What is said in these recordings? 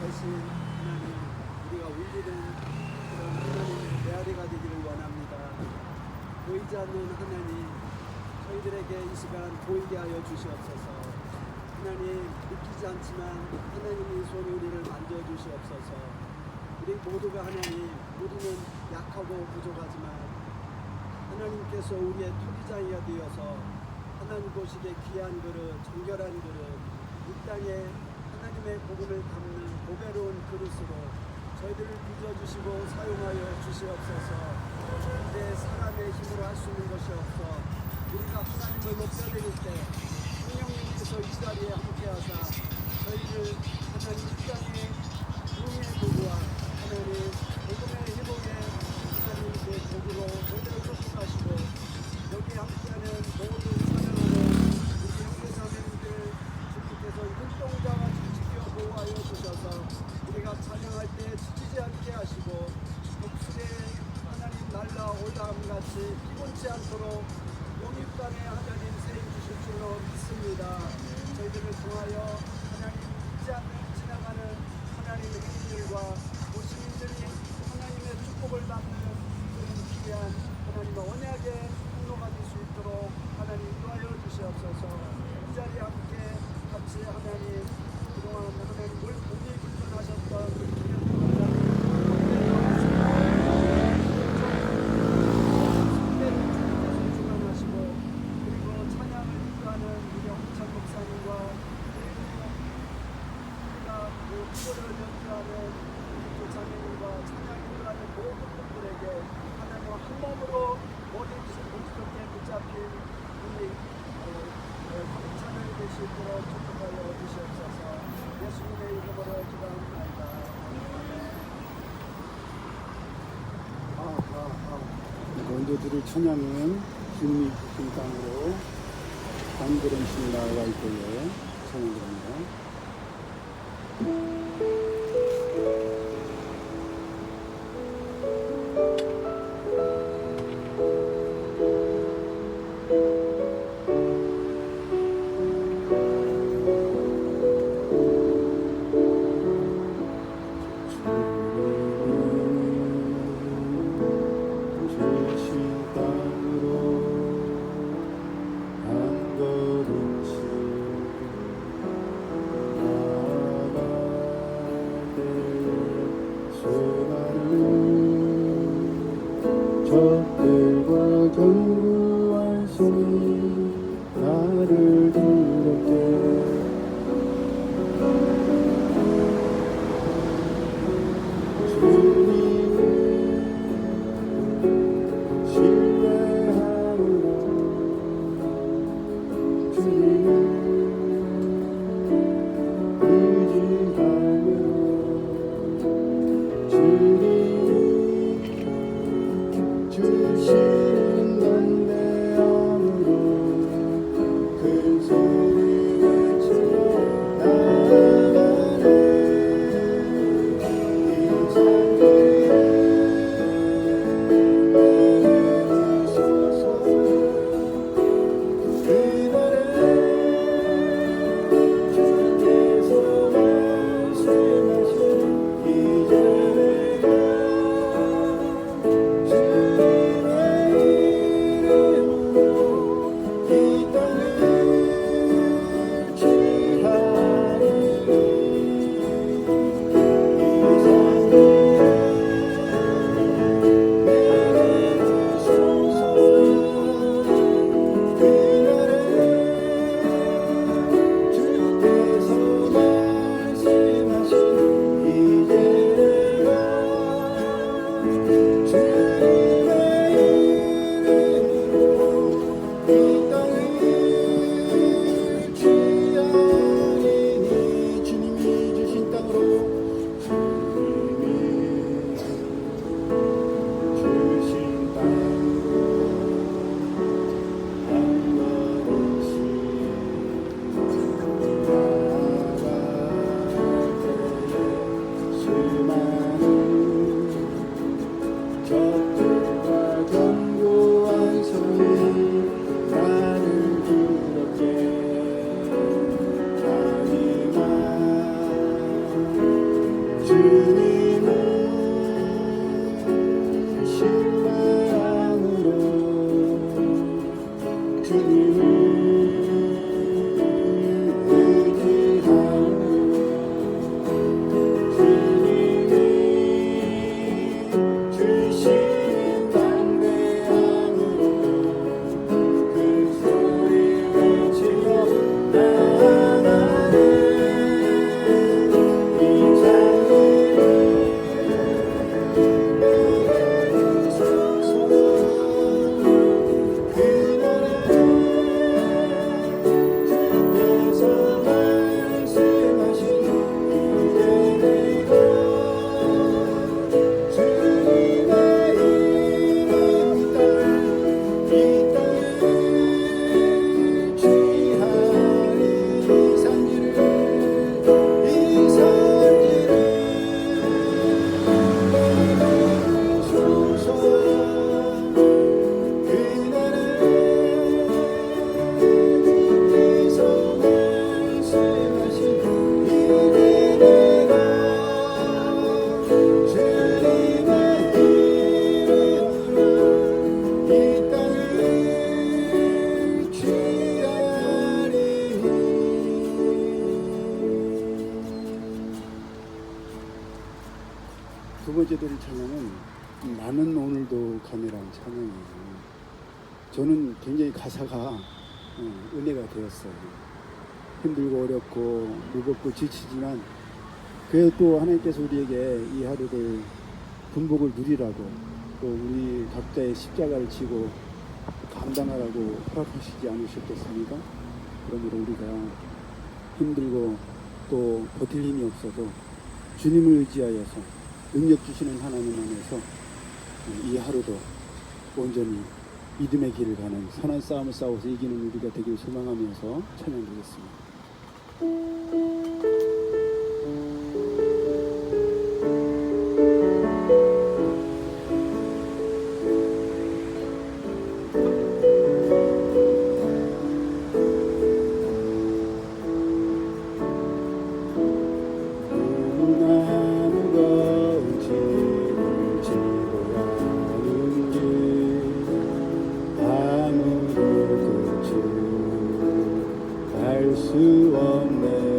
대신 하나님 우리가 울리는 그런 하나님의 메아리가 되기를 원합니다. 보이지 않는 하나님 저희들에게 이 시간 보이게 하여 주시옵소서. 하나님 느끼지 않지만 하나님이 손이 우리를 만져 주시옵소서. 우리 모두가 하나님 우리는 약하고 부족하지만 하나님께서 우리의 토기장이가 되어서 하나님 보시기에 귀한 그릇, 정결한 그릇, 이 땅에 하나님의 복음을 담는 보배로운 그릇으로 저희들을 빚어주시고 사용하여 주시옵소서. 이제 사람의 힘으로 할 수 있는 것이 없어 우리가 하나님을 높여드릴 때 성령님께서 이 자리에 함께하사 저희를 하나님 아. 먼저 들을 찬양은 주님이 주신 땅으로 한 걸음씩 나아가 있고요. 찬양드립니다. 주 드릴 찬양은 나는 오늘도 가네라는 찬양이에요. 저는 굉장히 가사가 어, 은혜가 되었어요. 힘들고 어렵고 무겁고 지치지만 그래도 또 하나님께서 우리에게 이 하루를 분복을 누리라고 또 우리 각자의 십자가를 지고 감당하라고 허락하시지 않으셨겠습니까? 그러므로 우리가 힘들고 또 버틸 힘이 없어도 주님을 의지하여서 능력 주시는 하나님 안에서 이 하루도 온전히 믿음의 길을 가는 선한 싸움을 싸워서 이기는 우리가 되길 소망하면서 찬양드리겠습니다. 끝을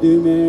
믿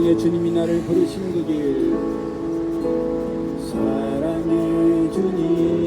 사랑의 주님이 나를 부르신 그 길 사랑의 주님.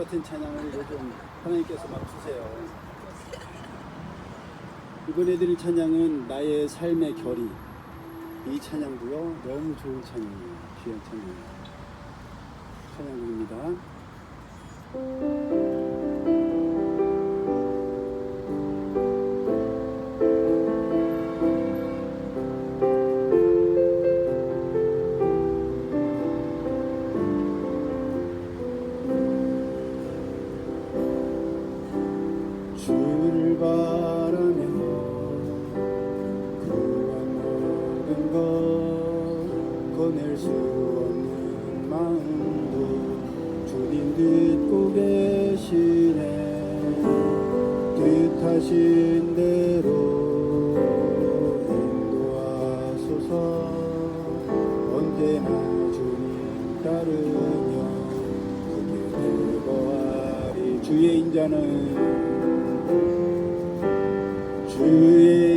같은 찬양을 요즘 하나님께서 막 주세요. 이번에 드릴 찬양은 나의 삶의 결이. 이 찬양도요, 너무 좋은 찬양이에요. 귀한 찬양입니다. 찬양입니다. 신 대로 인도하소서. 언제나 주님 따르며 그게 거하리. 주의 인자는 주의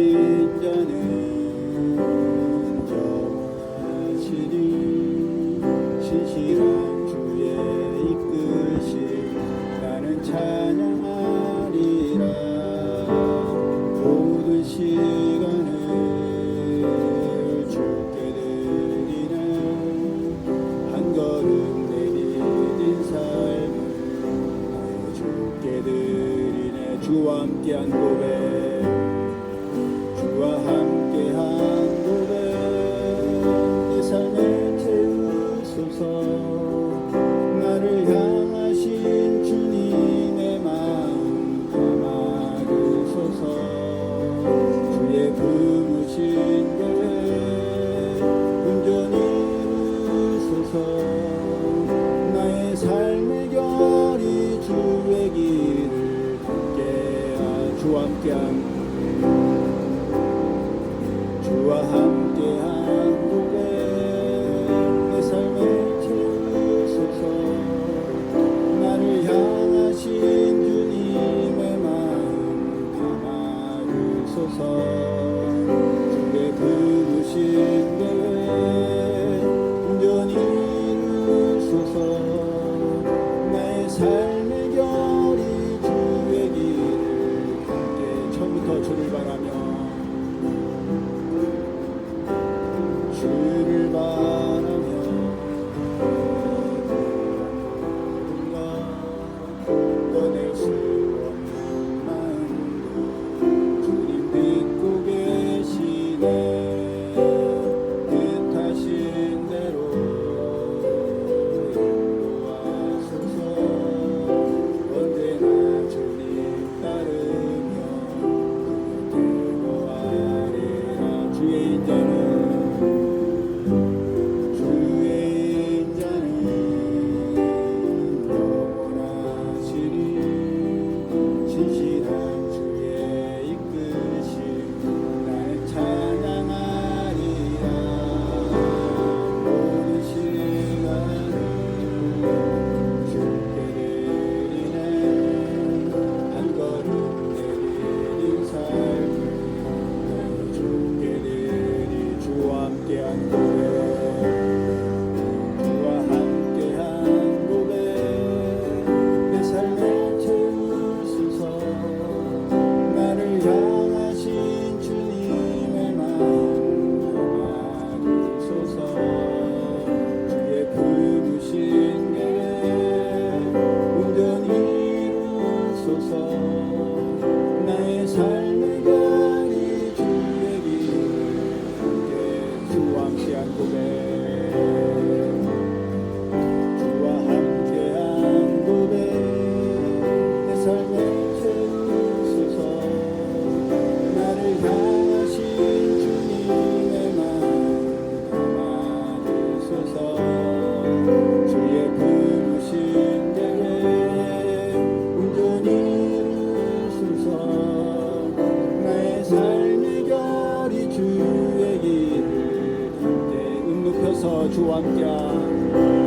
Devam ki anbu ve 함께한 주와 함께한 주와 함께